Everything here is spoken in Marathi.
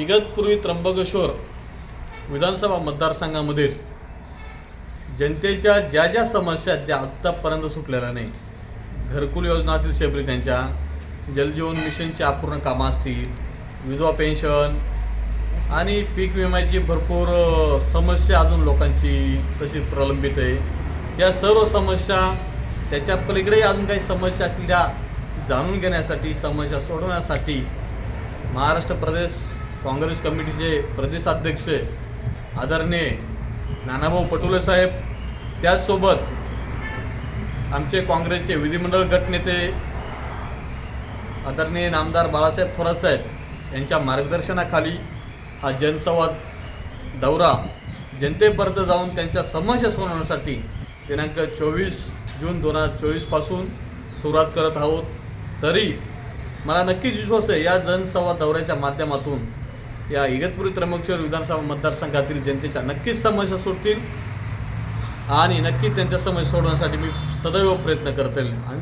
इगतपूर्वी त्र्यंबकेश्वर विधानसभा मतदारसंघामधील जनतेच्या ज्या ज्या समस्या आहेत त्या आत्तापर्यंत सुटलेल्या नाही. घरकुल योजना असतील शेबरी त्यांच्या. जलजीवन मिशनची अपूर्ण कामं असतील विधवा पेन्शन आणि पीक विम्याची भरपूर समस्या अजून लोकांची तशी प्रलंबित आहे. या सर्व समस्या त्याच्या पलीकडेही अजून काही समस्या असतील त्या जाणून घेण्यासाठी समस्या सोडवण्यासाठी महाराष्ट्र प्रदेश काँग्रेस कमिटीचे प्रदेशाध्यक्ष आदरणीय नानाभाऊ पटोले साहेब त्याचसोबत आमचे काँग्रेसचे विधिमंडळ गटनेते आदरणीय नामदार बाळासाहेब थोरात साहेब यांच्या मार्गदर्शनाखाली हा जनसंवाद दौरा जनतेपर्यंत जाऊन त्यांच्या समस्या सोडवण्यासाठी दिनांक चोवीस जून दोन हजार चोवीसपासून सुरुवात करत आहोत. तरी मला नक्कीच विश्वास आहे या जनसंवाद दौऱ्याच्या माध्यमातून या इगतपुरी त्र्यंबकेश्वर विधानसभा मतदारसंघातील जनतेच्या नक्कीच समस्या सुटतील आणि नक्की त्यांच्या समस्या सोडवण्यासाठी मी सदैव प्रयत्न करत आणि